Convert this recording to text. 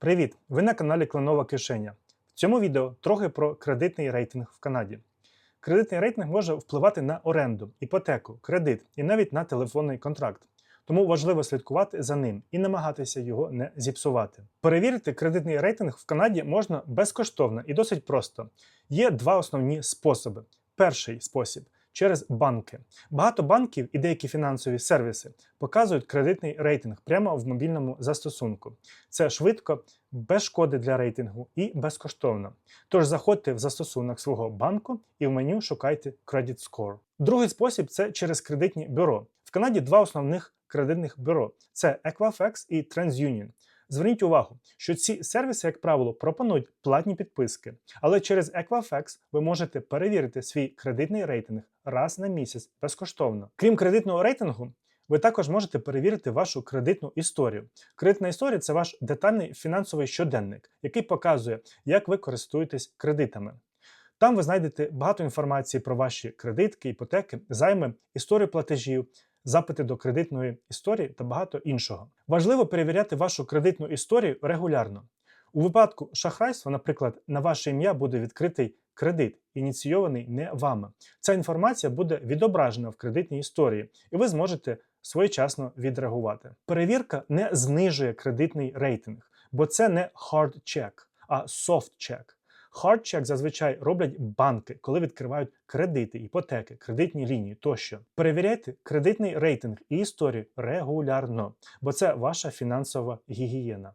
Привіт! Ви на каналі Кленова Кишеня. В цьому відео трохи про кредитний рейтинг в Канаді. Кредитний рейтинг може впливати на оренду, іпотеку, кредит і навіть на телефонний контракт. Тому важливо слідкувати за ним і намагатися його не зіпсувати. Перевірити кредитний рейтинг в Канаді можна безкоштовно і досить просто. Є два основні способи. Перший спосіб через банки. Багато банків і деякі фінансові сервіси показують кредитний рейтинг прямо в мобільному застосунку. Це швидко, без шкоди для рейтингу і безкоштовно. Тож заходьте в застосунок свого банку і в меню шукайте Credit Score. Другий спосіб це через кредитні бюро. В Канаді два основних кредитних бюро: це Equifax і TransUnion. Зверніть увагу, що ці сервіси, як правило, пропонують платні підписки, але через Equifax ви можете перевірити свій кредитний рейтинг раз на місяць безкоштовно. Крім кредитного рейтингу, ви також можете перевірити вашу кредитну історію. Кредитна історія це ваш детальний фінансовий щоденник, який показує, як ви користуєтесь кредитами. Там ви знайдете багато інформації про ваші кредитки, іпотеки, займи, історію платежів, запити до кредитної історії та багато іншого. Важливо перевіряти вашу кредитну історію регулярно. У випадку шахрайства, наприклад, на ваше ім'я буде відкритий кредит, ініційований не вами. Ця інформація буде відображена в кредитній історії, і ви зможете своєчасно відреагувати. Перевірка не знижує кредитний рейтинг, бо це не hard check, а soft check. Check зазвичай роблять банки, коли відкривають кредити, іпотеки, кредитні лінії тощо. Перевіряйте кредитний рейтинг і історію регулярно, бо це ваша фінансова гігієна.